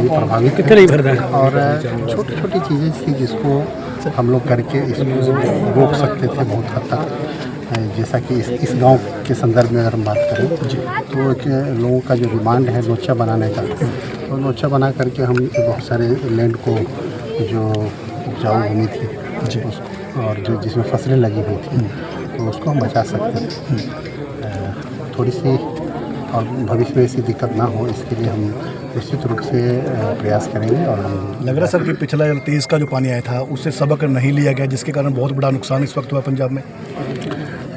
सभी प्रभावित भरता है? और छोटी छोटी चीज़ें थी जिसको हम लोग करके इसको रोक सकते थे बहुत हद तक। जैसा कि इस इस गाँव के संदर्भ में अगर हम बात करें तो एक लोगों का जो डिमांड है नोचा बनाने का तो नोचा बना करके हम बहुत सारे लैंड को जो उपजाऊ भूमि थी उसको और जो जिसमें फ़सलें लगी हुई थी तो उसको हम बचा सकते थे थोड़ी सी और भविष्य में ऐसी दिक्कत ना हो इसके लिए हम निश्चित रूप से प्रयास करेंगे और लग रहा है सर कि पिछला तेज़ का जो पानी आया था उससे सबक नहीं लिया गया जिसके कारण बहुत बड़ा नुकसान इस वक्त हुआ पंजाब में?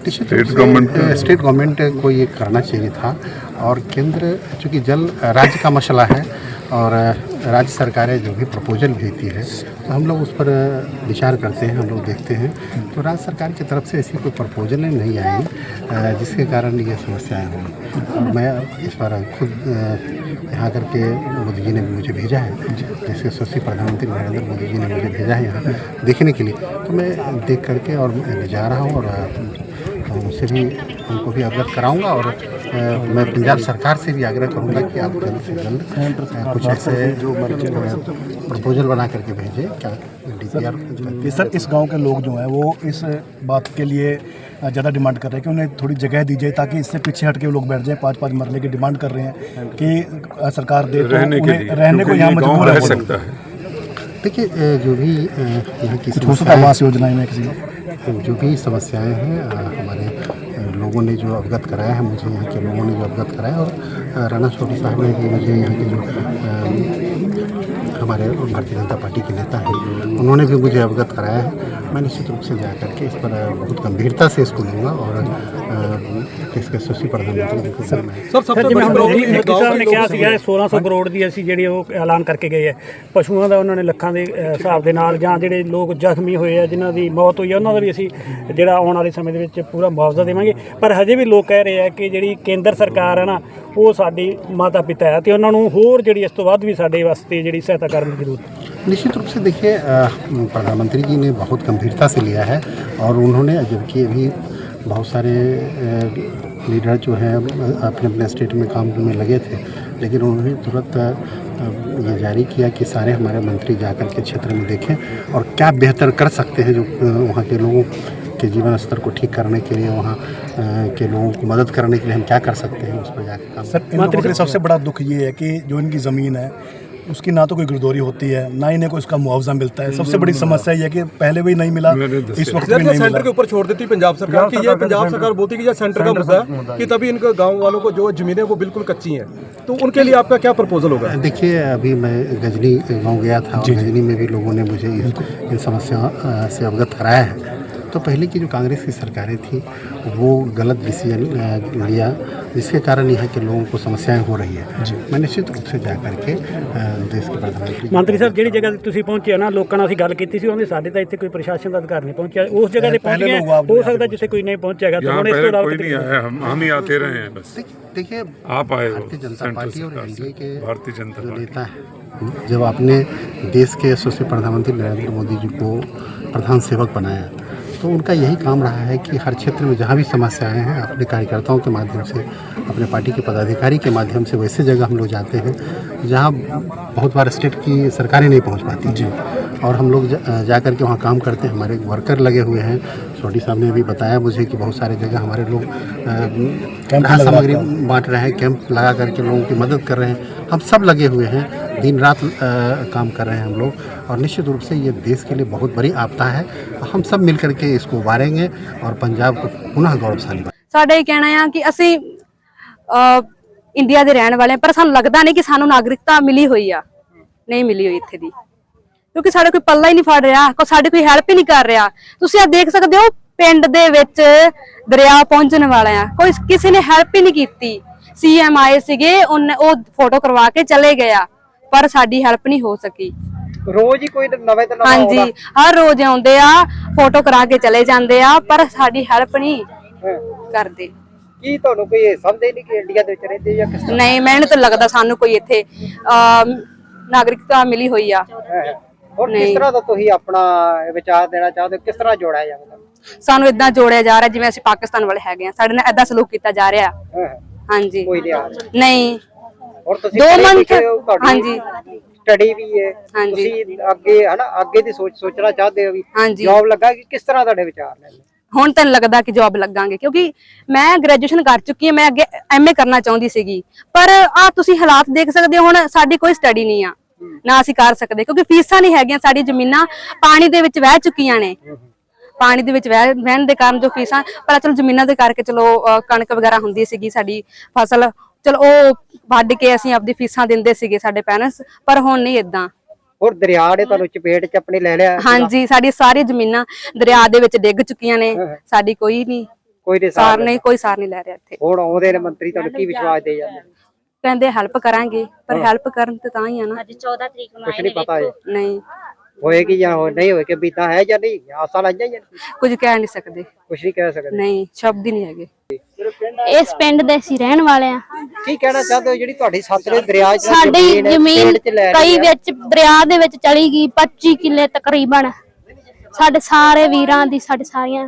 स्टेट गवर्नमेंट स्टेट गवर्नमेंट को ये करना चाहिए था। और केंद्र चूँकि जल राज्य का मसला है और राज्य सरकारें जो भी प्रपोजल भेजती है तो हम लोग उस पर विचार करते हैं, हम लोग देखते हैं। तो राज्य सरकार की तरफ़ से ऐसी कोई प्रपोजलें नहीं आई जिसके कारण ये समस्याएँ हुई। मैं इस बार खुद यहाँ करके मोदी जी ने मुझे भेजा है, जैसे यशस्वी प्रधानमंत्री नरेंद्र मोदी जी ने मुझे भेजा है यहाँ देखने के लिए। तो मैं देख करके और जा रहा हूँ और अ, उनसे भी उनको भी अवगत कराऊँगा और मैं पंजाब सरकार से भी आग्रह करूँगा कि आप जल्द से जल्द कुछ ऐसे जो प्रपोजल बना करके भेजें क्या कि सर इस गाँव के लोग जो हैं वो इस बात के लिए ज़्यादा डिमांड कर रहे हैं कि उन्हें थोड़ी जगह दी जाए ताकि इससे पीछे हट के वो लोग बैठ जाएँ पाँच पाँच मरले की डिमांड कर रहे हैं कि सरकार दे तो रहने के रहने को यहाँ मजबूर रह सकता है। देखिए जो भी यहाँ की कुछ हो सकता है समस्याएँ आवास योजना में किसी को जो भी समस्याएँ हैं हमारे लोगों ने जो अवगत कराया है, मुझे यहाँ के लोगों ने जो अवगत कराया और राणा छोटी साहब ने भी मुझे यहाँ के जो हमारे भारतीय जनता पार्टी के नेता हैं, उन्होंने भी मुझे अवगत कराया है। मैं निश्चित रूप से जा करके इस पर बहुत गंभीरता से इसको लूँगा और अ, इसके सुशी प्रधानमंत्री जी को मैं ਸਰ ਸਭ ਤੋਂ ਜਿਵੇਂ ਹੁਣ ਮੋਦੀ ਸਾਹਿਬ ਨੇ ਕਿਹਾ ਸੀਗਾ 1600 ਕਰੋੜ ਦੀ ਅਸੀਂ ਜਿਹੜੀ ਉਹ ਐਲਾਨ ਕਰਕੇ ਗਏ ਆ ਪਸ਼ੂਆਂ ਦਾ ਉਹਨਾਂ ਨੇ ਲੱਖਾਂ ਦੇ ਅ, ਹਿਸਾਬ ਦੇ ਨਾਲ ਜਾਂ ਜਿਹੜੇ ਲੋਕ ਜ਼ਖਮੀ ਹੋਏ ਆ ਜਿਨ੍ਹਾਂ ਦੀ ਮੌਤ ਹੋਈ ਆ ਉਹਨਾਂ ਦਾ ਵੀ ਅਸੀਂ ਜਿਹੜਾ ਆਉਣ ਵਾਲੇ ਸਮੇਂ ਦੇ ਵਿੱਚ ਪੂਰਾ ਮੁਆਵਜ਼ਾ ਦੇਵਾਂਗੇ ਪਰ ਹਜੇ ਵੀ ਲੋਕ ਕਹਿ ਰਹੇ ਆ ਕਿ ਜਿਹੜੀ ਕੇਂਦਰ ਸਰਕਾਰ ਹੈ ਨਾ ਉਹ ਸਾਡੀ ਮਾਤਾ ਪਿਤਾ ਹੈ ਤੇ ਉਹਨਾਂ ਨੂੰ ਹੋਰ ਜਿਹੜੀ ਇਸ ਤੋਂ ਵੱਧ ਵੀ ਸਾਡੇ ਵਾਸਤੇ ਜਿਹੜੀ ਸਹਾਇਤਾ ਕਰਨ ਦੀ ਜ਼ਰੂਰਤ ਹੈ निश्चित रूप से देखिए अ, प्रधानमंत्री जी ने बहुत गंभीरता से लिया है और उन्होंने जबकि अभी बहुत सारे लीडर जो हैं अपने अपने स्टेट में काम में लगे थे लेकिन उन्होंने तुरंत ये जारी किया कि सारे हमारे मंत्री जाकर के क्षेत्र में देखें और क्या बेहतर कर सकते हैं जो वहाँ के लोगों के जीवन स्तर को ठीक करने के लिए वहाँ के लोगों को मदद करने के लिए हम क्या कर सकते हैं उस पर जाकर काम सर इन सबसे बड़ा दुख ये है कि जो इनकी ज़मीन है उसकी ना तो कोई गिरदौरी होती है ना इन्हें कोई उसका मुआवजा मिलता है। सबसे बड़ी समस्या ये कि पहले भी नहीं मिला इस वक्त भी नहीं सेंटर मिला के ऊपर छोड़ देती पंजाब सरकार कि ये पंजाब सरकार बोलती कि ये सेंटर का मुद्दा है कि तभी इनके गाँव वालों को जो जमीनें वो बिल्कुल कच्ची हैं। तो उनके लिए आपका क्या प्रपोजल होगा? देखिए अभी मैं गजनी गाँव गया था गजनी में भी लोगों ने मुझे इन, इन समस्याओं से अवगत कराया है। तो पहले की जो कांग्रेस की सरकारें थी वो गलत डिसीजन अ, लिया जिसके कारण यहाँ के लोगों को समस्याएं हो रही है मैं निश्चित रूप से जा करके अ, देश के प्रधानमंत्री ਮੰਤਰੀ ਸਾਹਿਬ ਜਿਹੜੀ ਜਗ੍ਹਾ ਤੇ ਤੁਸੀਂ ਪਹੁੰਚੇ ਹੋ ਨਾ ਲੋਕਾਂ ਨਾਲ ਅਸੀਂ ਗੱਲ ਕੀਤੀ ਸੀ ਉਹਨੇ ਸਾਡੇ ਤਾਂ ਇੱਥੇ ਕੋਈ ਪ੍ਰਸ਼ਾਸਨ ਦਾ ਅਧਿਕਾਰ ਨਹੀਂ ਪਹੁੰਚਿਆ ਉਸ ਜਗ੍ਹਾ ਤੇ ਪਹੁੰਚ ਪਹਿਲੇ ਗਏ ਲੋਕ ਆਪ ਹੋ ਨਹੀਂ ਸਕਦਾ ਜਿੱਥੇ ਕੋਈ ਨਹੀਂ ਪਹੁੰਚੇਗਾ ਤਾਂ यहाँ ਹੁਣ ਇਸ ਤੋਂ पहले ਇਲਾਵਾ कोई ਕਿਤੇ नहीं आया हम हम ही आते रहे हैं बस देखिए देखिए आप आए हो भारतीय जनता सेंट्रल पार्टी और सरकार एनडीए से के भारतीय जनता जो पार्टी नेता है जब आपने देश के यशस्वी प्रधानमंत्री नरेंद्र मोदी जी को प्रधान सेवक बनाया तो उनका यही काम रहा है कि हर क्षेत्र में जहाँ भी समस्याएँ हैं, अपने कार्यकर्ताओं के माध्यम से, अपने पार्टी के पदाधिकारी के माध्यम से, वैसे जगह हम लोग जाते हैं जहाँ बहुत बार स्टेट की सरकारें नहीं पहुँच पाती। जी। और हम लोग जा, जा कर के वहाँ काम करते हैं हमारे वर्कर लगे हुए हैं छोटी साहब ने अभी बताया मुझे कि बहुत सारी जगह हमारे लोग अ, राहत सामग्री बांट रहे हैं कैंप लगा करके लोगों की मदद कर रहे हैं हम सब लगे हुए हैं दिन रात अ, काम कर रहे हैं हम लोग और निश्चित रूप से ये देश के लिए बहुत बड़ी आपदा है हम सब मिल करके इसको उबारेंगे और पंजाब को पुनः गौरवशाली बनाएंगे। ਸਾਡਾ ਇਹ ਕਹਿਣਾ ਆ ਕਿ ਅਸੀਂ ਅ, ਇੰਡੀਆ ਦੇ ਰਹਿਣ ਵਾਲੇ ਹਾਂ ਪਰ ਸਾਨੂੰ ਲੱਗਦਾ ਨਹੀਂ ਕਿ ਸਾਨੂੰ ਨਾਗਰਿਕਤਾ ਮਿਲੀ ਹੋਈ ਆ ਨਹੀਂ ਮਿਲੀ ਹੋਈ ਇੱਥੇ ਦੀ ਕਿਉਂਕਿ ਸਾਡਾ ਕੋਈ ਪੱਲਾ ਹੀ ਨਹੀਂ ਫੜ ਰਿਹਾ ਕੋਈ ਸਾਡੀ ਕੋਈ ਹੈਲਪ ਹੀ ਨਹੀਂ ਕਰ ਰਿਹਾ। ਤੁਸੀਂ ਆ ਦੇਖ ਸਕਦੇ ਹੋ ਪਿੰਡ ਦੇ ਵਿੱਚ ਦਰਿਆ ਪਹੁੰਚਣ ਵਾਲਾ ਆ। ਕੋਈ ਕਿਸੇ ਨੇ ਹੈਲਪ ਹੀ ਨਹੀਂ ਕੀਤੀ। ਸੀਐਮ ਆਏ ਸੀਗੇ ਉਹ ਫੋਟੋ ਕਰਵਾ ਕੇ ਚਲੇ ਗਿਆ ਪਰ ਸਾਡੀ ਹੈਲਪ ਨਹੀਂ ਹੋ ਸਕੀ। ਰੋਜ਼ ਹੀ ਕੋਈ ਨਵੇਂ ਤੋਂ ਨਵਾਂ ਹਾਂਜੀ ਹਰ ਰੋਜ਼ ਆਉਂਦੇ ਆ ਫੋਟੋ ਕਰਾ ਕੇ ਚਲੇ ਜਾਂਦੇ ਆ ਪਰ ਸਾਡੀ ਹੈਲਪ ਨਹੀਂ। ਕਰਦੇ। ਕੀ ਤੁਹਾਨੂੰ ਕੋਈ ਇਹ ਸਮਝਦੇ ਨਹੀਂ ਕਿ ਇੰਡੀਆ ਦੇ ਵਿੱਚ ਰਹਿੰਦੇ ਜਾਂ ਕਿਸ ਨਹੀਂ ਮੈਨੂੰ ਤਾਂ ਲੱਗਦਾ ਸਾਨੂੰ ਕੋਈ ਇੱਥੇ ਨਾਗਰਿਕਤਾ ਮਿਲੀ ਹੋਈ ਆ। ਹੋਰ ਕਿਸ ਨਹੀਂ। ਤਰ੍ਹਾਂ ਦਾ ਤੁਸੀਂ ਆਪਣਾ ਵਿਚਾਰ ਦੇਣਾ ਚਾਹੁੰਦੇ ਹੋ ਕਿਸ ਤਰ੍ਹਾਂ ਜੋੜਿਆ ਜਾਵੇ ਤੁਹਾਨੂੰ ਸਾਨੂੰ ਇਦਾਂ ਜੋੜਿਆ ਜਾ ਰਿਹਾ ਜਿਵੇਂ ਅਸੀਂ ਪਾਕਿਸਤਾਨ ਵਾਲੇ ਹੈਗੇ ਆ ਸਾਡੇ ਨਾਲ ਇਦਾਂ ਸਲੂਕ ਕੀਤਾ ਜਾ ਰਿਹਾ। ਹਾਂ, ਹਾਂ। ਹਾਂਜੀ। ਕੋਈ ਨਹੀਂ ਆ ਰਿਹਾ। ਨਹੀਂ। ਹੋਰ ਤੁਸੀਂ ਦੋ ਪੜ੍ਹੇ ਮੰਥ ਲਿਖੇ ਹੋ, ਤੁਹਾਡੀ ਹਾਂਜੀ। ਸਟੱਡੀ ਵੀ ਹੈ। ਹਾਂਜੀ। ਤੁਸੀਂ ਅੱਗੇ ਹਨਾ ਅੱਗੇ ਦੀ ਸੋਚ ਸੋਚਣਾ ਚਾਹਦੇ ਹੋ ਵੀ ਹਾਂਜੀ। ਜੌਬ ਲੱਗਾ ਕਿ ਕਿਸ ਤਰ੍ਹਾਂ ਤੁਹਾਡੇ ਵਿਚਾਰ ਨੇ? ਹੁਣ ਤੈਨੂੰ ਲੱਗਦਾ ਕਿ ਜੌਬ ਲੱਗਾਂਗੇ ਕਿਉਂਕਿ ਮੈਂ ਗ੍ਰੈਜੂਏਸ਼ਨ ਕਰ ਚੁੱਕੀ ਹਾਂ ਮੈਂ ਅੱਗੇ ਐਮਏ ਕਰਨਾ ਚਾਹੁੰਦੀ ਸੀਗੀ। ਪਰ ਆ ਤੁਸੀਂ ਹਾਲਾਤ ਦੇਖ ਸਕਦੇ ਹੋ ਹੁਣ ਸਾਡੀ ਕੋਈ ਸਟੱਡੀ ਨਹੀਂ ਆ। ਨਾ ਅਸੀਂ ਕਰ ਸਕਦੇ ਕਿਉਂਕਿ ਫੀਸਾਂ ਨਹੀਂ ਹੈਗੀਆਂ ਸਾਡੀ ਜ਼ਮੀਨਾਂ ਪਾਣੀ ਦੇ ਵਿੱਚ ਵਹਿ ਚੁੱਕੀਆਂ ਨੇ। ਪਾਣੀ ਦੇ ਵਿੱਚ ਵਹਿ ਵਹਿਣ ਦੇ ਕਾਰਨ ਜੋ ਫੀਸਾਂ ਪਰ ਚਲੋ ਜ਼ਮੀਨਾਂ ਦੇ ਕਰਕੇ ਚਲੋ ਕਣਕ ਵਗੈਰਾ ਹੁੰਦੀ ਸੀਗੀ ਸਾਡੀ ਫਸਲ ਚਲੋ ਉਹ ਵੱਢ ਕੇ ਅਸੀਂ ਆਪਦੀ ਫੀਸਾਂ ਦਿੰਦੇ ਸੀਗੇ ਸਾਡੇ ਪੈਰੈਂਟਸ ਪਰ ਹੁਣ ਨਹੀਂ ਇਦਾਂ ਹੋਰ ਦਰਿਆ ਨੇ ਤੁਹਾਨੂੰ ਚਪੇਟ ਚ ਆਪਣੇ ਲੈ ਲਿਆ। ਹਾਂਜੀ ਸਾਡੀ ਸਾਰੀ ਜ਼ਮੀਨਾਂ ਦਰਿਆ ਦੇ ਵਿੱਚ ਡਿੱਗ ਚੁੱਕੀਆਂ ਨੇ ਸਾਡੀ ਕੋਈ ਨਹੀਂ ਕੋਈ ਸਾਰ ਨਹੀਂ। ਕੋਈ ਸਾਰ ਨਹੀਂ ਲੈ ਰਿਹਾ ਇੱਥੇ। ਹੁਣ ਆਉਂਦੇ ਨੇ ਮੰਤਰੀ ਤੁਹਾਨੂੰ ਕੀ ਵਿਸ਼ਵਾਸ ਦੇ ਜਾਂਦੇ ਕਹਿੰਦੇ ਹੈਲਪ ਕਰਾਂਗੇ ਪਰ ਹੈਲਪ ਕਰਨ ਤੇ ਤਾਂ ਹੀ ਆ ਨਾ। ਅੱਜ 14 ਤਰੀਕ ਨੂੰ ਕੁਛ ਨਹੀਂ ਪਤਾ ਹੈ ਨਹੀਂ। ਹੋਏਗੀ ਜਾਂ ਹੋ ਨਹੀਂ ਹੋਏਗੀ ਬੀਤਾ ਹੈ ਜਾਂ ਨਹੀਂ ਆਸਾਂ ਲਾਈਆਂ ਜਾਂ ਕੁਝ ਕਹਿ ਨਹੀਂ ਸਕਦੇ। ਕੁਛ ਨਹੀਂ ਕਹਿ ਸਕਦੇ। ਨਹੀਂ ਸ਼ਬਦ ਹੀ ਨਹੀਂ ਹੈਗੇ। ਇਸ ਪਿੰਡ ਦੇ ਅਸੀਂ ਰਹਿਣ ਵਾਲੇ ਆ। ਕੀ ਕਹਿਣਾ ਚਾਹਦੇ ਹੋ? ਜਿਹੜੀ ਤੁਹਾਡੀ ਸਤਲੁਜ ਦਰਿਆ 'ਚ ਸਾਡੀ ਜ਼ਮੀਨ ਹੈ, ਜ਼ਮੀਨ ਪੇੜ 'ਚ ਲੈ ਰਹੀ ਕਈ ਹੈ। ਵਿੱਚ ਦਰਿਆ ਦੇ ਵਿੱਚ ਚਲੀ ਗਈ 25 ਕਿੱਲੇ ਤਕਰੀਬਨ। ਸਾਡੇ ਸਾਰੇ ਵੀਰਾਂ ਦੀ ਸਾਡੇ ਸਾਰੀਆਂ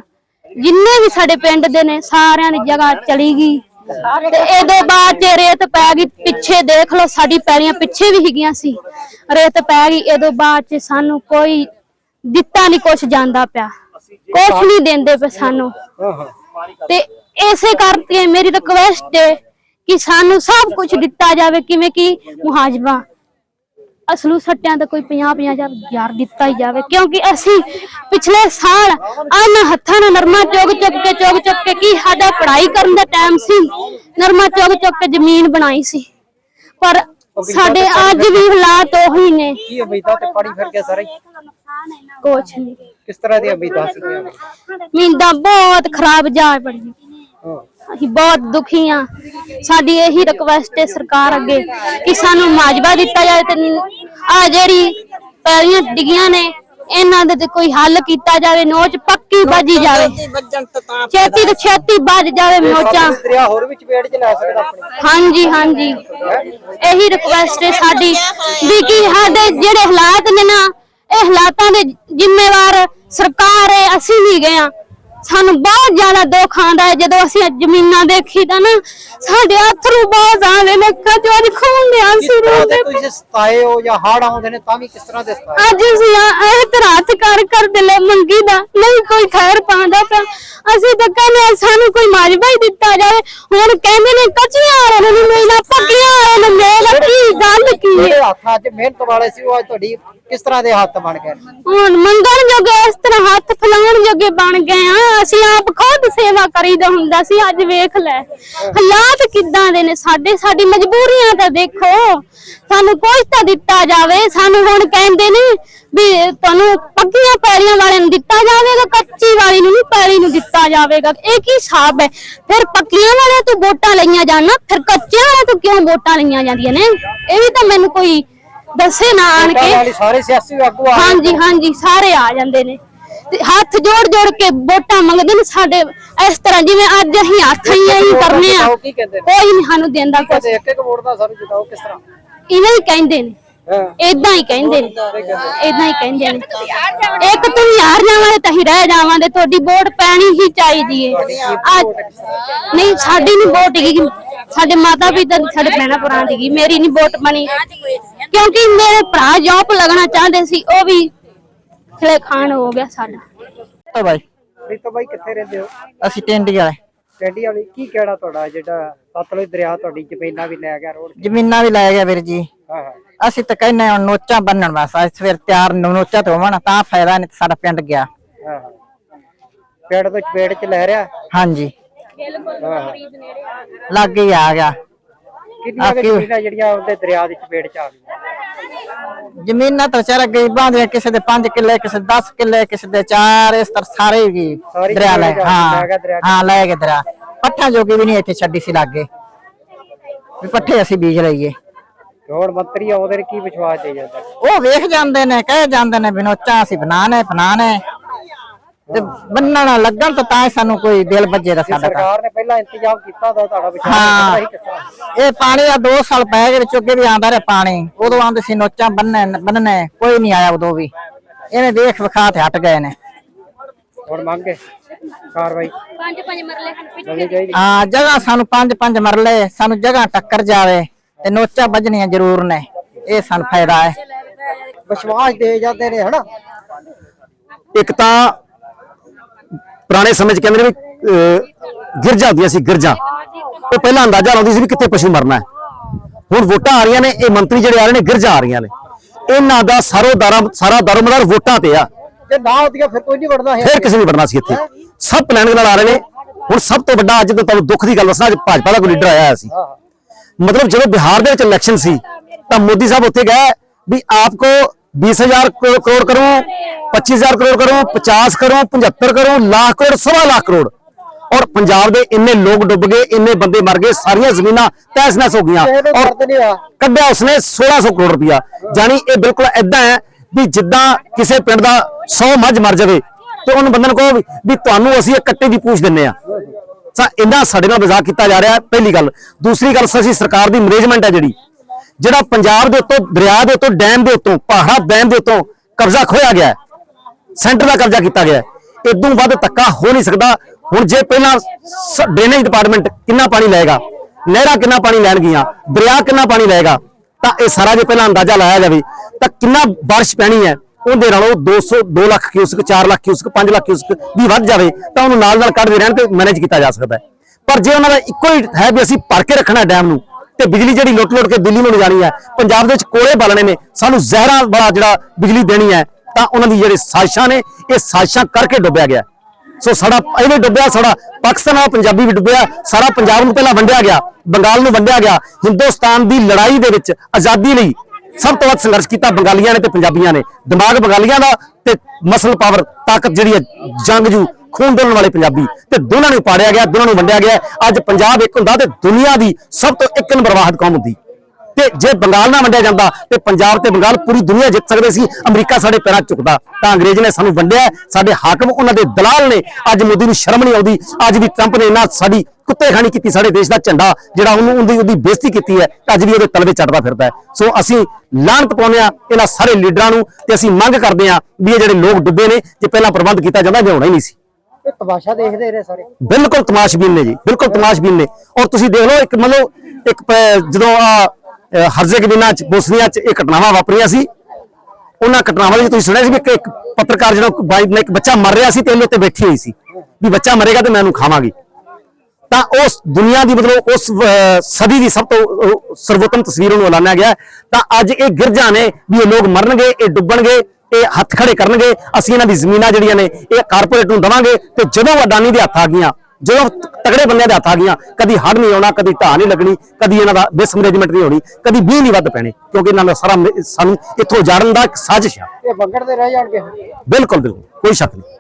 ਜਿੰਨੇ ਵੀ ਸਾਡੇ ਪਿੰਡ ਦੇ ਨੇ ਸਾਰਿਆਂ ਦੀ ਜਗ੍ਹਾ ਚਲੀ ਗਈ। ਤੇ ਇਹਦੇ ਬਾਅਦ ਚ ਰੇਤ ਪੈ ਗਈ, ਪਿੱਛੇ ਦੇਖ ਲਓ, ਸਾਡੀ ਪੈਲੀਆਂ ਪਿੱਛੇ ਵੀ ਹੈਗੀਆਂ ਸੀ। ਰੇਤ ਪੈ ਗਈ, ਇਹਦੇ ਬਾਅਦ ਚ ਸਾਨੂੰ ਕੋਈ ਦਿੱਤਾ ਨਹੀਂ ਕੁਛ ਜਾਂਦਾ ਪਿਆ। ਕੁਛ ਨਹੀਂ ਦਿੰਦੇ ਪਏ ਸਾਨੂੰ। ਤੇ ਇਸੇ ਕਰਕੇ ਮੇਰੀ ਰਿਕਵੈਸਟ ਹੈ ਕਿ ਸਾਨੂੰ ਸਭ ਕੁਝ ਦਿੱਤਾ ਜਾਵੇ, ਕਿਵੇਂ ਕਿ ਮੁਹਾਜਬਾ ਅਸਲੂ ਸੱਟਿਆਂ ਦਾ ਕੋਈ 50 ਹਜ਼ਾਰ ਯਾਰ ਦਿੱਤਾ ਹੀ ਜਾਵੇ ਕਿਉਂਕਿ ਅਸੀਂ ਪਿਛਲੇ ਸਾਲ ਆਨ ਹੱਥਾਂ ਨਾਲ ਨਰਮਾ ਚੁਗ ਚੁੱਕ ਕੇ ਚੁਗ ਚੁੱਕ ਕੇ ਕੀ ਸਾਡਾ ਪੜ੍ਹਾਈ ਕਰਨ ਦਾ ਟਾਈਮ ਸੀ ਨਰਮਾ ਚੁਗ ਚੁੱਕ ਕੇ ਜ਼ਮੀਨ ਬਣਾਈ ਸੀ। ਪਰ ਸਾਡੇ ਅੱਜ ਵੀ ਹਾਲਾਤ ਉਹੀ ਨੇ। ਕੀ ਉਮੀਦਾਂ ਤੇ ਪੜੀ ਫਿਰ ਕੇ ਸਾਰੇ? ਕੁਛ ਨਹੀਂ। ਕਿਸ ਤਰ੍ਹਾਂ ਦੀ ਉਮੀਦਾਂ ਸੀਗੀਆਂ ਮਿੰਦਾ ਬਹੁਤ ਖਰਾਬ ਜਾ ਪੜੀ ਹਾਂ। ਅਸੀਂ ਬਹੁਤ ਦੁਖੀ ਆ ਸਾਡੀ ਇਹੀ ਰਿਕਵੈਸਟ ਹੈ ਸਰਕਾਰ ਅੱਗੇ ਕਿ ਸਾਨੂੰ ਮਾਜਬਾ ਦਿੱਤਾ ਜਾਵੇ ਤੇ ਆ ਜਿਹੜੀ ਪੈਲੀਆਂ ਡਿੱਗੀਆਂ ਨੇ ਇਹਨਾਂ ਦੇ ਤੇ ਕੋਈ ਹੱਲ ਕੀਤਾ ਜਾਵੇ ਨੋਚ ਪੱਕੀ ਬਾਜੀ ਜਾਵੇ। ਛੇਤੀ ਤੋਂ ਛੇਤੀ ਵੱਜ ਜਾਵੇ ਨੋਚਾਂ। ਸਤਲੁਜ ਦਰਿਆ ਹੋਰ ਵੀ ਚਪੇਟ 'ਚ ਲੈ ਸਕਦਾ ਆਪਣੇ। ਹਾਂਜੀ ਹਾਂਜੀ। ਇਹੀ ਰਿਕਵੈਸਟ ਹੈ ਸਾਡੀ ਵੀ ਕਿ ਸਾਡੇ ਜਿਹੜੇ ਹਾਲਾਤ ਨੇ ਨਾ ਇਹ ਹਾਲਾਤਾਂ ਦੇ ਜ਼ਿੰਮੇਵਾਰ ਸਰਕਾਰ ਹੈ ਅਸੀਂ ਨਹੀਂ ਗਏ ਆ ਸਾਨੂੰ ਬਹੁਤ ਜ਼ਿਆਦਾ ਦੁੱਖ ਆਉਂਦਾ ਹੈ। ਜਦੋਂ ਅਸੀਂ ਇਹ ਜ਼ਮੀਨਾਂ ਦੇਖੀ ਤਾਂ ਨਾ ਸਾਡੇ ਅਥਰੂ ਬਹੁਤ ਆਉਂਦੇ ਨੇ ਅੱਖਾਂ ਚੋਂ ਅੱਜ ਖੂਨ ਦੇ ਆਂਸੂ ਰੋਂਦੇ ਤੁਸੀਂ ਸਤਾਏ ਹੋ ਜਾਂ ਹੜ ਆਉਂਦੇ ਨੇ ਤਾਂ ਵੀ ਕਿਸ ਤਰ੍ਹਾਂ ਦੇ ਸਤਾਏ? ਅੱਜ ਅਸੀਂ ਆ- ਇਹ ਤਰ੍ਹਾਂ ਹੱਥ ਕਰ ਕਰ ਦਿਲੇ ਮੰਗੀ ਦਾ ਨਹੀਂ ਕੋਈ ਖੈਰ ਪਾਉਂਦਾ ਅਸੀਂ ਤਾਂ ਕਹਿੰਦੇ ਹਾਂ ਸਾਨੂੰ ਕੋਈ ਮਾਜਬਾ ਹੀ ਦਿੱਤਾ ਜਾਵੇ। ਹੁਣ ਕਹਿੰਦੇ ਨੇ ਕੱਚੀਆਂ ਵਾਲਿਆਂ ਨੂੰ ਮਿਲਣਾ ਪੱਕੀਆਂ ਵਾਲਿਆਂ ਨੂੰ ਮਿਲਣਾ ਕੀ ਗੱਲ ਕੀ ਹੈ? ਜਿਹੜੇ ਹੱਥਾਂ 'ਚ ਮਿਹਨਤ ਵਾਲੇ ਸੀ ਉਹ ਅੱਜ ਤੁਹਾਡੀ ਕਿਸ ਤਰ੍ਹਾਂ ਦੇ ਹੱਥ ਬਣ ਗਏ? ਹੁਣ ਮੰਗਣ ਜੋਗੇ ਇਸ ਤਰ੍ਹਾਂ ਹੱਥ ਫਲਾਉਣ ਜੋਗੇ ਬਣ ਗਏ ਆ। ਅਸੀਂ ਆਪ ਖੁਦ ਸੇਵਾ ਕਰੀਦਾ ਹੁੰਦਾ ਸੀ, ਅੱਜ ਵੇਖ ਲੈ। ਹਾਲਾਤ ਕਿੱਦਾਂ ਦੇ ਨੇ? ਸਾਡੇ, ਸਾਡੀ ਮਜਬੂਰੀਆਂ ਤਾਂ ਦੇਖੋ। ਸਾਨੂੰ ਕੁਝ ਤਾਂ ਦਿੱਤਾ ਜਾਵੇ। ਸਾਨੂੰ ਹੁਣ ਕਹਿੰਦੇ ਨੇ ਵੀ ਤੁਹਾਨੂੰ ਪੱਕੀਆਂ ਪੈੜੀਆਂ ਵਾਲਿਆਂ ਨੂੰ ਦਿੱਤਾ ਜਾਵੇਗਾ, ਕੱਚੀ ਵਾਲੀ ਨੂੰ ਨਹੀਂ ਪੈੜੀ ਨੂੰ ਦਿੱਤਾ ਜਾਵੇਗਾ। ਇਹ ਕੀ ਹਿਸਾਬ ਹੈ? ਫਿਰ ਪੱਕੀਆਂ ਵਾਲਿਆਂ ਤੋਂ ਵੋਟਾਂ ਲਈਆਂ ਜਾਣ ਫਿਰ ਕੱਚਿਆਂ ਵਾਲਿਆਂ ਤੋਂ ਕਿਉਂ ਵੋਟਾਂ ਲਈਆਂ ਜਾਂਦੀਆਂ ਨੇ? ਇਹ ਵੀ ਤਾਂ ਮੈਨੂੰ ਕੋਈ ਦੱਸੇ ਨਾ ਆਣ ਕੇ। ਸਾਰੇ ਸਿਆਸੀ ਆਗੂ ਆ ਹਾਂਜੀ ਹਾਂਜੀ ਸਾਰੇ ਆ ਜਾਂਦੇ ਨੇ। ਤੇ ਹੱਥ ਜੋੜ ਜੋੜ ਕੇ ਵੋਟਾਂ ਮੰਗਦੇ ਨੇ ਸਾਡੇ ਇਸ ਤਰ੍ਹਾਂ ਜਿਵੇਂ ਅੱਜ ਅਸੀਂ ਹੱਥ ਹੀ ਹੀ ਕਰਨੇ ਆ ਕੋਈ ਨਹੀਂ ਸਾਨੂੰ ਦਿੰਦਾ ਕੁਝ ਇੱਕ ਇੱਕ ਵੋਟ ਦਾ ਸਾਨੂੰ ਜਿਤਾਓ ਕਿਸ ਤਰ੍ਹਾਂ? ਇਵੇਂ ਹੀ ਕਹਿੰਦੇ ਨੇ। ਇਦਾਂ ਹੀ ਕਹਿੰਦੇ ਨੇ। ਇਦਾਂ ਹੀ ਕਹਿੰਦੇ ਨੇ। ਇੱਕ ਤੁਸੀਂ ਹਾਰ ਜਾਵਾਂਗੇ। ਤਾਂ ਹੀ ਰਹਿ ਜਾਵਾਂਗੇ। ਤੁਹਾਡੀ ਵੋਟ ਪੈਣੀ ਹੀ ਚਾਹੀਦੀ ਏ। ਅੱਜ ਨਹੀਂ ਸਾਡੀ ਨਹੀਂ ਵੋਟ ਹੈਗੀ। ਸਾਡੇ ਮਾਤਾ ਪਿਤਾ ਦੀ ਸਾਡੇ ਭੈਣਾਂ ਭਰਾਵਾਂ ਦੀ ਮੇਰੀ ਨਹੀਂ ਵੋਟ ਬਣੀ। ਕਿਉਂਕਿ ਮੇਰੇ ਭਰਾ ਜੌਬ ਲੱਗਣਾ ਚਾਹੁੰਦੇ ਸੀ ਉਹ ਵੀ ਖਲੇ ਖਾਨ ਹੋ ਗਿਆ ਸਾਡਾ। ਤਾਂ ਬਾਈ। ਪ੍ਰੀਤੋ ਬਾਈ ਕਿੱਥੇ ਰਹਿੰਦੇ ਹੋ? ਅਸੀਂ ਟੈਂਡੀ ਵਾਲੇ। ਟੈਂਡੀ ਵਾਲੀ ਕੀ ਕਹਿਣਾ ਤੁਹਾਡਾ ਜਿਹੜਾ ਸਤਲੁਜ ਦਰਿਆ ਤੁਹਾਡੀ ਜ਼ਮੀਨਾਂ ਵੀ ਲੈ ਗਿਆ ਰੋਡ ਜ਼ਮੀਨਾਂ ਵੀ ਲੈ ਗਿਆ ਵੀਰ ਜੀ। ਹਾਂ ਹਾਂ। ਅਸੀਂ ਤਾਂ ਕਹਿੰਨੇ ਹੁਣ ਨੋਚਾਂ ਬੰਨਣ ਵਾਸਤੇ ਸਵੇਰ ਤਿਆਰ ਨੋਚਾਂ ਤੋਂ ਹੋਵਣ ਤਾਂ ਫਾਇਦਾ ਨਹੀਂ ਸਾਡਾ ਪਿੰਡ ਗਿਆ। ਹਾਂ ਹਾਂ। ਪੇੜ ਤੋਂ ਚਪੇੜ 'ਚ ਲੈ ਰਿਹਾ? ਹਾਂਜੀ। ਹਾਂ ਹਾਂ। ਲੱਗ ਹੀ ਆ ਗਿਆ। ਕਿੰਨੀਆਂ ਕੁ ਆਖੀ- ਜ਼ਮੀਨਾਂ ਜਿਹੜੀਆਂ ਉਹਦੇ ਦਰਿਆ ਦੀ ਚਪੇੜ 'ਚ ਆ ਗਈਆਂ। ਜ਼ਮੀਨਾਂ ਤਾਂ ਵਿਚਾਰਾ ਗਰੀਬਾਂ ਦੀਆਂ ਕਿਸੇ ਦੇ 5 ਕਿੱਲੇ ਕਿਸੇ ਦੇ 10 ਕਿੱਲੇ ਕਿਸੇ ਦੇ 4 ਇਸ ਤਰ੍ਹਾਂ ਸਾਰੇ ਹੀ ਸਾਰੀ ਦਰਿਆ ਲੈ ਜ਼ਮੀਨ ਹਾਂ ਲੈ ਗਿਆ ਦਰਿਆ। ਹਾਂ ਲੈ ਗਿਆ ਦਰਿਆ। ਪੱਠਾ ਜੋਗੀ ਵੀ ਨਹੀਂ ਇੱਥੇ ਛੱਡੀ ਸੀ ਲਾਗੇ। ਵੀ ਪੱਠੇ ਅਸੀਂ ਬੀਜ ਲਈਏ। ਤੇ ਹੁਣ ਮੰਤਰੀ ਨੇ ਕੀ ਵਿਸ਼ਵਾਸ ਦੇ ਜਾਂਦਾ? ਉਹ ਵੇਖ ਜਾਂਦੇ ਨੇ ਕਹਿ ਜਾਂਦੇ ਨੇ ਬਿਨੋਚਾ ਅਸੀਂ ਬਣਾਣੇ ਬਣਾਣੇ ਤੇ ਬੰਨਣ ਲੱਗਣ ਤਾਂ ਤਾਂ ਸਾਨੂੰ ਕੋਈ ਦਿਲ ਵੱਜੇ ਦਾ ਸਾਡਾ ਤਾਂ। ਸਰਕਾਰ ਨੇ ਪਹਿਲਾਂ ਇੰਤਜ਼ਾਮ ਕੀਤਾ ਤਾਂ ਤੁਹਾਡਾ ਵਿਸ਼ਵਾਸ ਹਾਂ। ਨਹੀਂ ਇਹ ਪਾਣੀ ਆ 2 ਸਾਲ ਪੈ ਗਏ ਵਿੱਚ ਅੱਗੇ ਵੀ ਆਂਦਾ ਰਿਹਾ ਪਾਣੀ। ਉਦੋਂ ਆਂਦੇ ਸੀ ਨੋਚਾਂ ਬੰਨਣੇ ਬੰਨਣੇ ਕੋਈ ਨਹੀਂ ਆਇਆ ਉਦੋਂ ਵੀ। ਇਹਨੇ ਵੇਖ ਵਿਖਾ ਤੇ ਹਟ ਗਏ ਨੇ। ਹੁਣ ਮੰਗੇ ਕਾਰਵਾਈ ਪੰਜ ਪੰਜ ਮਰਲੇ ਹਨ ਕਰਨੀ ਚਾਹੀਦੀ। ਆ ਜਗ੍ਹਾ ਸਾਨੂੰ ਪੰਜ ਪੰਜ ਮਰਲੇ ਸਾਨੂੰ ਜਗ੍ਹਾ ਟੱਕਰ ਜਾਵੇ ਤੇ ਨੋਚਾਂ ਵੱਜਣੀਆਂ ਜ਼ਰੂਰ ਨੇ। ਇਹ ਸਾਨੂੰ ਫਾਇਦਾ ਹੈ। ਵਿਸ਼ਵਾਸ ਦੇ ਜਾਂਦੇ ਨੇ ਹਨਾ? ਇੱਕ ਤਾਂ ਪੁਰਾਣੇ ਸਮੇਂ 'ਚ ਕਹਿੰਦੇ ਨੇ ਵੀ ਗਿਰਜਾ ਹੁੰਦੀਆਂ ਸੀ ਗਿਰਜਾ। ਉਹ ਪਹਿਲਾਂ ਅੰਦਾਜ਼ਾ ਲਾਉਂਦੀ ਸੀ ਵੀ ਕਿੱਥੇ ਪਸ਼ੂ ਮਰਨਾ ਹੈ। ਹੁਣ ਵੋਟਾਂ ਆ ਰਹੀਆਂ ਨੇ ਇਹ ਮੰਤਰੀ ਜਿਹੜੇ ਆ ਰਹੇ ਨੇ ਗਿਰਜਾ ਆ ਰਹੀਆਂ ਨੇ। ਇਹਨਾਂ ਦਾ ਸਰੋਦਾਰਾ ਸਾਰਾ ਦਰਮਦਾਰ ਵੋਟਾਂ ਤੇ ਆ। ਜੇ ਨਾ ਹੁੰਦੀਆਂ ਫਿਰ ਕੋਈ ਨਹੀਂ ਵੜਨਾ ਫਿਰ ਕਿਸੇ ਨੇ ਵੜਨਾ ਸੀ ਇੱਥੇ। ਸਭ ਪਲਾਨਿੰਗ ਨਾਲ ਆ ਰਹੇ ਨੇ। ਹੁਣ ਸਭ ਤੋਂ ਵੱਡਾ ਅੱਜ ਤੁਹਾਨੂੰ ਦੁੱਖ ਦੀ ਗੱਲ ਦੱਸਣਾ ਅੱਜ ਭਾਜਪਾ ਦਾ ਕੋਈ ਲੀਡਰ ਆਇਆ ਸੀ। ਮਤਲਬ ਜਦੋਂ ਬਿਹਾਰ ਦੇ ਵਿੱਚ ਇਲੈਕਸ਼ਨ ਸੀ ਤਾਂ ਮੋਦੀ ਸਾਹਿਬ ਉੱਥੇ ਗਏ ਵੀ ਆਪਕੋ 20000 ਕਰੋੜ ਕਰੋੜ करूं 25000 ਕਰੋੜ करूं 50 करूं 75 करूं लाख करोड़ सवा लाख करोड़ ਔਰ ਪੰਜਾਬ ਦੇ ਇੰਨੇ ਲੋਕ ਡੁੱਬ ਗਏ ਇੰਨੇ ਬੰਦੇ ਮਰ ਗਏ ਸਾਰੀਆਂ ਜ਼ਮੀਨਾਂ ਤਹਿਸ ਨਹਿਸ ਹੋ ਗਈਆਂ ਕਿਸੇ ਨੂੰ ਔਰ ਦਰਦ ਨਹੀਂ ਆ ਕੱਢਿਆ ਉਸਨੇ 1600 ਕਰੋੜ ਰੁਪਇਆ ਜਾਨੀ ਇਹ ਬਿਲਕੁਲ ਐਦਾਂ ਹੈ ਵੀ ਜਿੱਦਾਂ ਕਿਸੇ ਪਿੰਡ ਦਾ 100 ਮੱਝ ਮਰ ਜਾਵੇ ਤੇ ਉਹਨੂੰ ਬੰਦੇ ਨੂੰ ਕਹੋ ਵੀ- ਵੀ ਤੁਹਾਨੂੰ ਅਸੀਂ ਇਹ ਕੱਟੇ ਦੀ ਪੂਛ ਦਿੰਨੇ ਆ ਸਾ ਇੰਨਾ ਸਾਡੇ ਨਾਲ ਮਜ਼ਾਕ ਕੀਤਾ ਜਾ ਰਿਹਾ ਹੈ, ਪਹਿਲੀ ਗੱਲ ਦੂਸਰੀ ਗੱਲ ਅਸੀਂ ਸਰਕਾਰ ਦੀ ਮੈਨੇਜਮੈਂਟ ਹੈ ਜਿਹੜੀ ਜਿਹੜਾ ਪੰਜਾਬ ਦੇ ਉੱਤੋਂ, ਦਰਿਆ ਦੇ ਉੱਤੋਂ, ਡੈਮ ਦੇ ਉੱਤੋਂ, ਪਹਾੜਾ, ਡੈਮ ਦੇ ਉੱਤੋਂ ਕਬਜ਼ਾ ਖੋਇਆ ਗਿਆ ਸੈਂਟਰ ਦਾ ਕਬਜ਼ਾ ਕੀਤਾ ਗਿਆ ਹੈ। ਇਦੋਂ ਵੱਧ ਧੱਕਾ ਹੋ ਨਹੀਂ ਸਕਦਾ। ਹੁਣ ਜੇ ਪਹਿਲਾਂ ਡਰੇਨੇਜ ਡਿਪਾਰਟਮੈਂਟ ਕਿੰਨਾ ਪਾਣੀ ਲਏਗਾ? ਨਹਿਰਾਂ ਕਿੰਨਾ ਪਾਣੀ ਲੈਣਗੀਆਂ? ਦਰਿਆ ਕਿੰਨਾ ਪਾਣੀ ਲਏਗਾ? ਤਾਂ ਇਹ ਸਾਰਾ ਜੇ ਪਹਿਲਾਂ ਅੰਦਾਜ਼ਾ ਲਾਇਆ ਜਾਵੇ, ਤਾਂ ਕਿੰਨਾ ਬਾਰਿਸ਼ ਪੈਣੀ ਹੈ? ਉਹਦੇ ਨਾਲੋਂ 200 2 lakh cusec 4 lakh cusec 5 lakh cusec ਵੀ ਵੱਧ ਜਾਵੇ, ਤਾਂ ਉਹਨੂੰ ਨਾਲ ਨਾਲ ਕੱਢਦੇ ਰਹਿਣ ਤੇ ਮੈਨੇਜ ਕੀਤਾ ਜਾ ਸਕਦਾ ਪਰ ਜੇ ਉਹਨਾਂ ਦਾ ਇੱਕੋ ਹੀ ਹੈ ਵੀ ਅਸੀਂ ਭਰ ਕੇ ਰੱਖਣਾ ਡੈਮ ਨੂੰ ਤੇ ਬਿਜਲੀ ਜਿਹੜੀ ਲੁੱਟ ਲੁੱਟ ਕੇ ਦਿੱਲੀ ਨੂੰ ਲਿਜਾਣੀ ਹੈ, ਪੰਜਾਬ ਦੇ ਵਿੱਚ ਕੋਲੇ ਬਾਲਣੇ ਨੇ, ਸਾਨੂੰ ਜ਼ਹਿਰਾਂ ਵਾਲਾ ਜਿਹੜਾ ਬਿਜਲੀ ਦੇਣੀ ਹੈ, ਤਾਂ ਉਹਨਾਂ ਦੀ ਜਿਹੜੇ ਸਾਜ਼ਿਸ਼ਾਂ ਨੇ, ਇਹ ਸਾਜ਼ਿਸ਼ਾਂ ਕਰਕੇ ਡੁੱਬਿਆ ਗਿਆ। ਸੋ ਸਾਡਾ ਇਹ ਵੀ ਡੁੱਬਿਆ, ਸਾਡਾ ਪਾਕਿਸਤਾਨ ਨਾਲ ਪੰਜਾਬੀ ਵੀ ਡੁੱਬਿਆ, ਸਾਰਾ ਪੰਜਾਬ ਨੂੰ ਪਹਿਲਾਂ ਵੰਡਿਆ ਗਿਆ, ਬੰਗਾਲ ਨੂੰ ਵੰਡਿਆ ਗਿਆ, ਹਿੰਦੁਸਤਾਨ ਦੀ ਲੜਾਈ ਦੇ ਵਿੱਚ ਆਜ਼ਾਦੀ ਲਈ ਸਭ ਤੋਂ ਵੱਧ ਸੰਘਰਸ਼ ਕੀਤਾ ਬੰਗਾਲੀਆਂ ਨੇ ਤੇ ਪੰਜਾਬੀਆਂ ਨੇ। ਦਿਮਾਗ ਬੰਗਾਲੀਆਂ ਦਾ ਤੇ ਮਸਲ ਪਾਵਰ ਤਾਕਤ ਜਿਹੜੀ ਹੈ ਜੰਗਜੂ ਖੂਨ ਡੋਲਣ ਵਾਲੇ ਪੰਜਾਬੀ ਤੇ ਦੋਨਾਂ ਨੂੰ ਪਾੜਿਆ ਗਿਆ, ਦੋਨਾਂ ਨੂੰ ਵੰਡਿਆ ਗਿਆ। ਅੱਜ ਪੰਜਾਬ ਇੱਕ ਹੁੰਦਾ ਤੇ ਦੁਨੀਆ ਦੀ ਸਭ ਤੋਂ ਇੱਕ ਨੰਬਰ ਵਾਹਦ ਕੌਮ ਹੁੰਦੀ। ਤੇ ਜੇ ਬੰਗਾਲ ਨਾ ਵੰਡਿਆ ਜਾਂਦਾ, ਤੇ ਪੰਜਾਬ ਤੇ ਬੰਗਾਲ ਪੂਰੀ ਦੁਨੀਆ ਜਿੱਤ ਸਕਦੇ ਸੀ, ਅਮਰੀਕਾ ਸਾਡੇ ਪੈਰਾਂ 'ਚ ਝੁਕਦਾ। ਤਾਂ ਅੰਗਰੇਜ਼ ਨੇ ਸਾਨੂੰ ਵੰਡਿਆ ਸਾਡੇ ਹਾਕਮ ਉਹਨਾਂ ਦੇ ਦਲਾਲ ਨੇ। ਅੱਜ ਮੋਦੀ ਨੂੰ ਸ਼ਰਮ ਨਹੀਂ ਆਉਂਦੀ, ਅੱਜ ਵੀ ਟਰੰਪ ਨੇ ਇਹਨਾਂ ਸਾਡੀ ਕੁੱਤੇ ਖਾਣੀ ਕੀਤੀ, ਸਾਡੇ ਦੇਸ਼ ਦਾ ਝੰਡਾ, ਜਿਹੜਾ ਉਹਨੂੰ ਉਹਦੀ ਉਹਦੀ ਬੇਇੱਜ਼ਤੀ ਕੀਤੀ ਹੈ, ਅੱਜ ਵੀ ਉਹਦੇ ਤਲਵੇ ਚੜਦਾ ਫਿਰਦਾ ਸੋ ਅਸੀਂ ਲਾਹਨਤ ਪਾਉਂਦੇ ਆ ਇਹਨਾਂ ਸਾਰੇ ਲੀਡਰਾਂ ਨੂੰ, ਤੇ ਅਸੀਂ ਮੰਗ ਕਰਦੇ ਆ ਵੀ ਇਹ ਜਿਹੜੇ ਲੋਕ ਡੁੱਬੇ ਨੇ, ਜੇ ਪਹਿਲਾਂ ਪ੍ਰਬੰਧ ਕੀਤਾ ਜਾਂਦਾ, ਇਹ ਹੀ ਨਹੀਂ ਸੀ। ਇਹ ਤਮਾਸ਼ਾ ਦੇਖਦੇ ਰਹੇ ਸਾਰੇ। ਬਿਲਕੁਲ ਤਮਾਸ਼ਬੀਨ ਨੇ ਜੀ ਬਿਲਕੁਲ ਤਮਾਸ਼ਬੀਨ ਨੇ। ਔਰ ਤੁਸੀਂ ਦੇਖ ਲਓ ਇੱਕ ਮਤਲਬ ਇੱਕ ਪ- ਜਦੋਂ ਆ ਹਰਜ਼ੇਗਵੀਨਾ ਚ ਬੋਸਨੀਆ ਚ ਇਹ ਘਟਨਾਵਾਂ ਵਾਪਰੀਆਂ ਸੀ ਉਹਨਾਂ ਘਟਨਾਵਾਂ ਵਿੱਚ ਤੁਸੀਂ ਸੁਣਿਆ ਸੀ ਵੀ ਇੱਕ- ਇੱਕ ਪੱਤਰਕਾਰ ਜਿਹੜਾ ਬਾਈ ਨੇ ਇੱਕ ਬੱਚਾ ਮਰ ਰਿਹਾ ਸੀ ਤੇ ਇਹਦੇ ਉੱਤੇ ਬੈਠੀ ਹੋਈ ਸੀ ਵੀ ਬੱਚਾ ਮਰੇਗਾ ਤੇ ਮੈਂ ਉਹਨੂੰ ਖਾਵਾਂਗੀ। ਤਾਂ ਉਸ ਦੁਨੀਆ ਦੀ ਮਤਲਬ ਉਸ ਅਹ, ਸਦੀ ਦੀ ਸਭ ਤੋਂ ਅਹ, ਸਰਵੋਤਮ ਤਸਵੀਰ ਨੂੰ ਐਲਾਨਿਆ ਗਿਆ। ਹੈ। ਤਾਂ ਅੱਜ ਇਹ ਗਿਰਜਾ ਨੇ ਵੀ ਇਹ ਲੋਕ ਮਰਨਗੇ ਇਹ ਡੁੱਬਣਗੇ ਇਹ ਹੱਥ ਖੜੇ ਕਰਨਗੇ ਅਸੀਂ ਇਹਨਾਂ ਦੀ ਜ਼ਮੀਨਾਂ ਜਿਹੜੀਆਂ ਨੇ ਇਹ ਕਾਰਪੋਰੇਟ ਨੂੰ ਦਵਾਂਗੇ ਤੇ ਜਦੋਂ ਅਡਾਨੀ ਦੇ ਹੱਥ ਆ ਗਈਆਂ ਜਦੋਂ ਤਗੜੇ ਬੰਦਿਆਂ ਦੇ ਹੱਥ ਆ ਗਈਆਂ ਕਦੀ ਹੜ ਨਹੀਂ ਆਉਣਾ ਕਦੀ ਢਾਹ ਨਹੀਂ ਲੱਗਣੀ ਕਦੀ ਇਹਨਾਂ ਦਾ ਮਿਸਮੈਨੇਜਮੈਂਟ ਨਹੀਂ ਹੋਣੀ ਕਦੀ ਵੀ ਨਹੀਂ ਵੱਧ ਪੈਣੇ ਕਿਉਂਕਿ ਇਹਨਾਂ ਦਾ ਸਾਰਾ ਸਾਨੂੰ ਇੱਥੋਂ ਜਾੜਨ ਦਾ ਇੱਕ ਸਾਜ਼ਿਸ਼ ਆ। ਇਹ ਵੰਗੜ ਦੇ ਰਹਿ ਜਾਣਗੇ। ਬਿਲਕੁਲ ਬਿਲਕੁਲ ਕੋਈ ਸ਼ੱਕ ਨਹੀਂ।